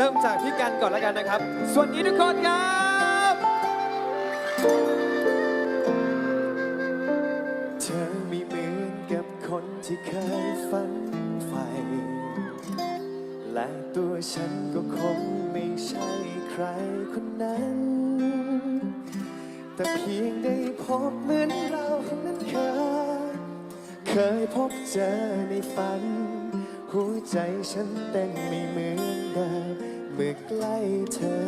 เริ่มจากพี่กันก่อนแล้วกันนะครับ สวัสดีทุกคนครับเธอไม่เหมือนกับคนที่เคยฝันใฝ่และตัวฉันก็คงไม่ใช่ใครคนนั้น แต่เพียงได้พบเหมือนเรานั้นเคย เคยพบเจอในฝัน หัวใจฉันเต้นไม่เหมือน มเมื่อใกล้เธอ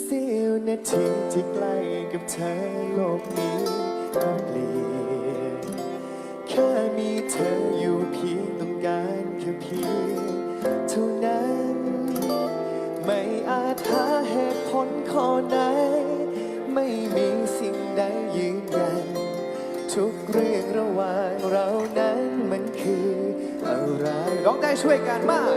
เสี้ยวนาทีที่ใกล้กับเธอโลกนี้ก็เปลี่ยนแค่มีเธออยู่เพียงต้องการแค่เพียงเท่านั้น ไม่อาจหาเหตุผลข้อใดไม่มีสิ่งใดยืนยัน ทุกเรื่องระหว่างเรานั้นมันคืออะไรร้องได้ช่วยกันมาก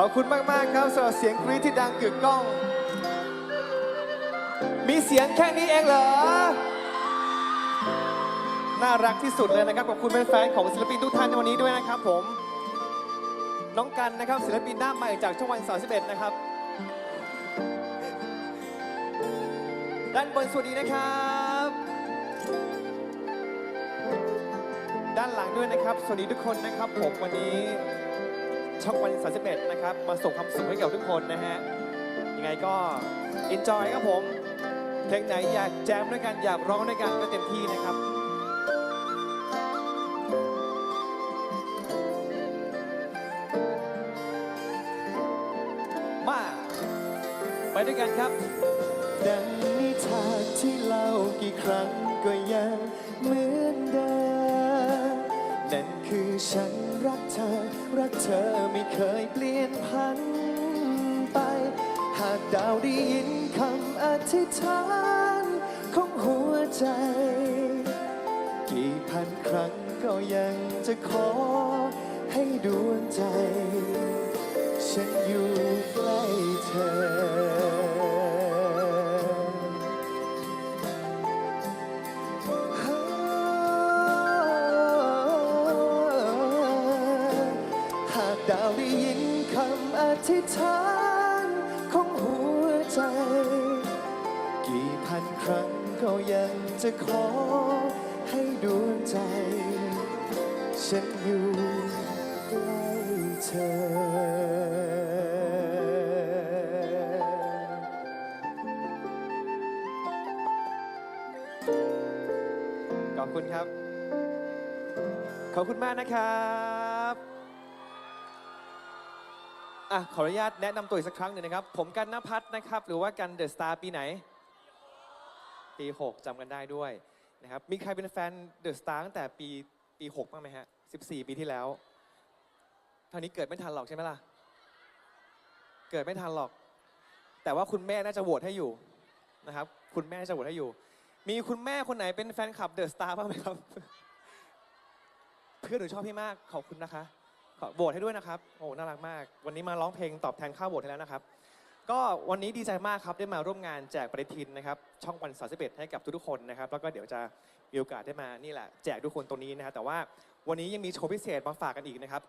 ขอบคุณมาก ๆ ครับสำหรับเสียงกรี๊ดที่ดังกึกก้อง มีเสียงแค่นี้เองเหรอ น่ารักที่สุดเลยนะครับ ขอบคุณแฟนๆของศิลปินทุกท่านในวันนี้ด้วยนะครับผม น้องกันนะครับศิลปินหน้าใหม่จากช่องวัน31นะครับ ด้านบนสวัสดีนะครับ ด้านหลังด้วยนะครับ สวัสดีทุกคนนะครับผมวันนี้ ช่องวัน31นะครับ มาส่งความสุขให้กับทุกคนนะฮะ ยังไงก็ enjoy ครับผม เพลงไหนอยากแจมด้วยกัน อยากร้องด้วยกันก็เต็มที่นะครับมาไปด้วยกันครับ ดังนิทานที่เล่ากี่ครั้งก็ยังเหมือนเดิม คือฉันรักเธอ รักเธอไม่เคยเปลี่ยนพันไป หากดาวได้ยินคำอธิษฐานของหัวใจ กี่พันครั้งก็ยังจะขอให้ดวงใจ ธิษฐานของหัวใจ กี่พันครั้งก็ยังจะขอให้ดวงใจ ฉันอยู่ใกล้เธอขอบคุณครับ ขอบคุณมากนะครับ อะขออนุญาตแนะนำตัวอีกสักครั้งหนึ่งนะครับ ผมกันนพัฒน์นะครับ หรือว่ากันเดอะสตาร์ปีไหน ปี 6จำกันได้ด้วยนะครับ มีใครเป็นแฟนเดอะสตาร์ตั้งแต่ปีปี 6 บ้างไหมฮะ 14 ปีที่แล้วเท่านี้เกิดไม่ทันหรอกใช่ไหมล่ะ เกิดไม่ทันหรอก แต่ว่าคุณแม่น่าจะโหวตให้อยู่นะครับ คุณแม่น่าจะโหวตให้อยู่ มีคุณแม่คนไหนเป็นแฟนคลับเดอะสตาร์บ้างไหมครับ เพื่อนหนูชอบพี่มากขอบคุณนะคะ ขอโหวตให้ด้วยนะครับ โอ้ น่ารักมาก วันนี้มาร้องเพลงตอบแทนค่าโหวตให้แล้วนะครับ ก็วันนี้ดีใจมากครับ ได้มาร่วมงานแจกปฏิทินนะครับ ช่องวันสาสิบเอ็ดให้กับทุกๆคนนะครับ แล้วก็เดี๋ยวจะมีโอกาสได้มา นี่แหละ แจกทุกคนตรงนี้นะครับแต่ว่าวันนี้ยังมีโชว์พิเศษมาฝากกันอีกนะครับ